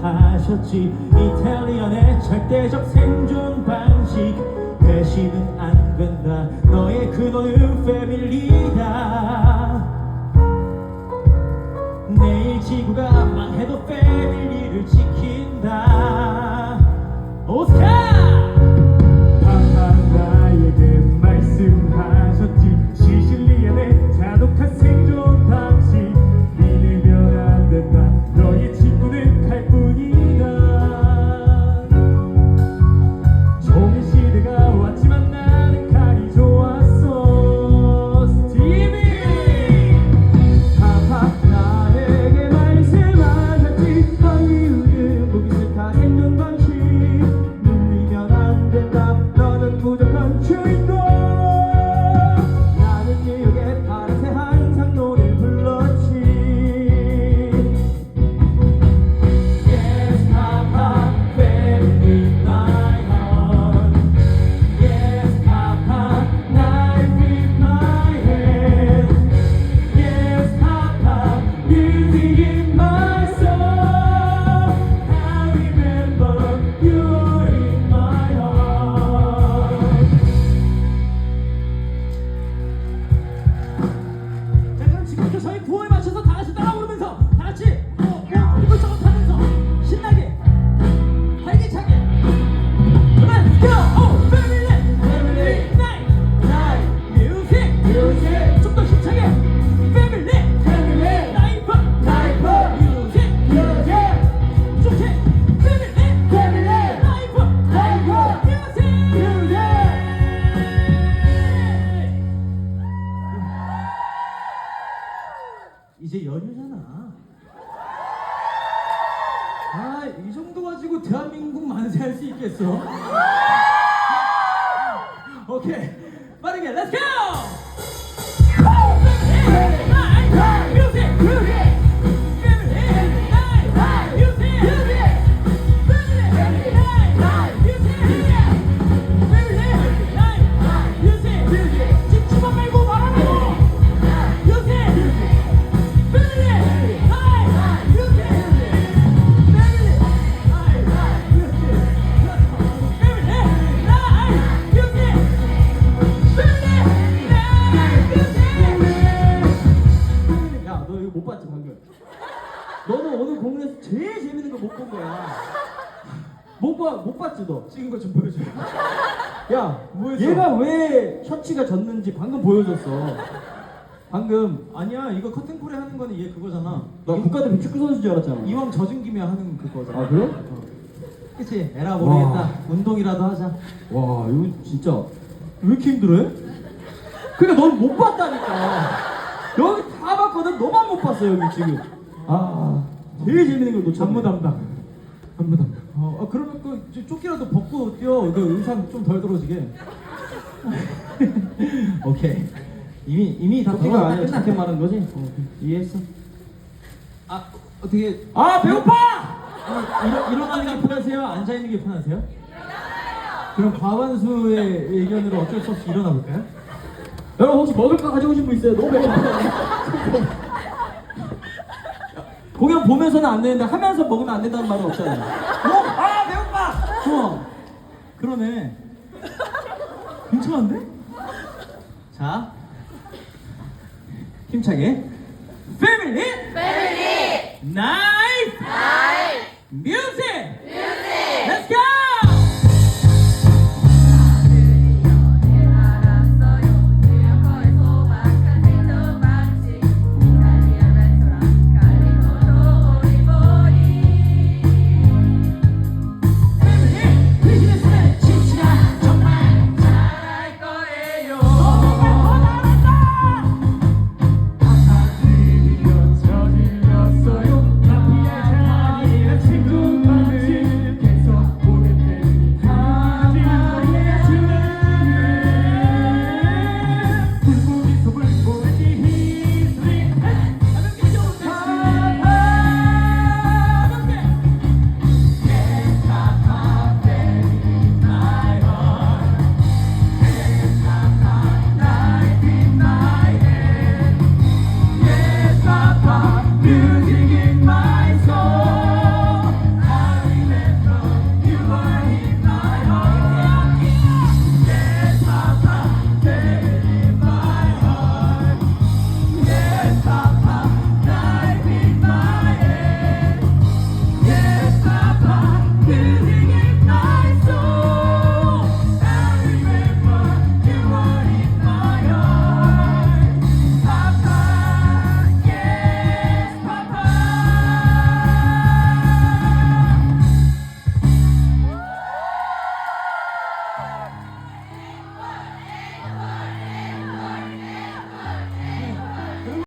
나에게 말씀하셨지. 이탈리안의 절대적 생존 방식. 배신은 안 된다. 너의 근원은 패밀리다. 내일 지구가 망해도 패밀리를 지킨다. 오스카 가지고 대한민국 만세할 수 있겠어? 오케이, 빠르게, 렛츠 고! 못 봤지 방금? 너는 오늘 공연에서 제일 재밌는 거 못 본 거야. 못 봐, 못 봤지 너? 찍은 거 좀 보여줘. 야, 뭐였어? 얘가 왜 셔츠가 졌는지 방금 보여줬어. 방금 아니야 이거 커튼콜에 하는 거는 얘 그거잖아 나 국가대표 축구 선수인 줄 알았잖아. 이왕 젖은 김에 하는 그거잖아 아 그래? 어. 그치 에라 모르겠다 와. 운동이라도 하자 와 이거 진짜 왜 이렇게 힘들어해? 그러니까 넌 못 봤다니까 여기 다 봤거든 너만 못 봤어 여기 지금 아 제일 재밌는 걸 놓쳤네 안무 담당 안무 담당 어, 어 그러면 그 조- 조끼라도 벗고 뛰어 그 의상 좀덜 들어지게 오케이 이미 이미 다 아니라 끝났네. 자켓 말하는 거지? 어, 이해했어 아 어떻게 아 배고파! 아, 일어, 일어나는 게 편하세요? 앉아 있는 게 편하세요? 그럼 과반수의 의견으로 어쩔 수 없이 일어나 볼까요? 여러분 혹시 먹을 거 가져오신 분 있어요? 너무 배고파 공연 보면서는 안 되는데 하면서 먹으면 안 된다는 말은 없잖아요 어? 아 배고파! 좋아. 그러네. 괜찮은데? 자, 힘차게. 패밀리. 패밀리. 나이프.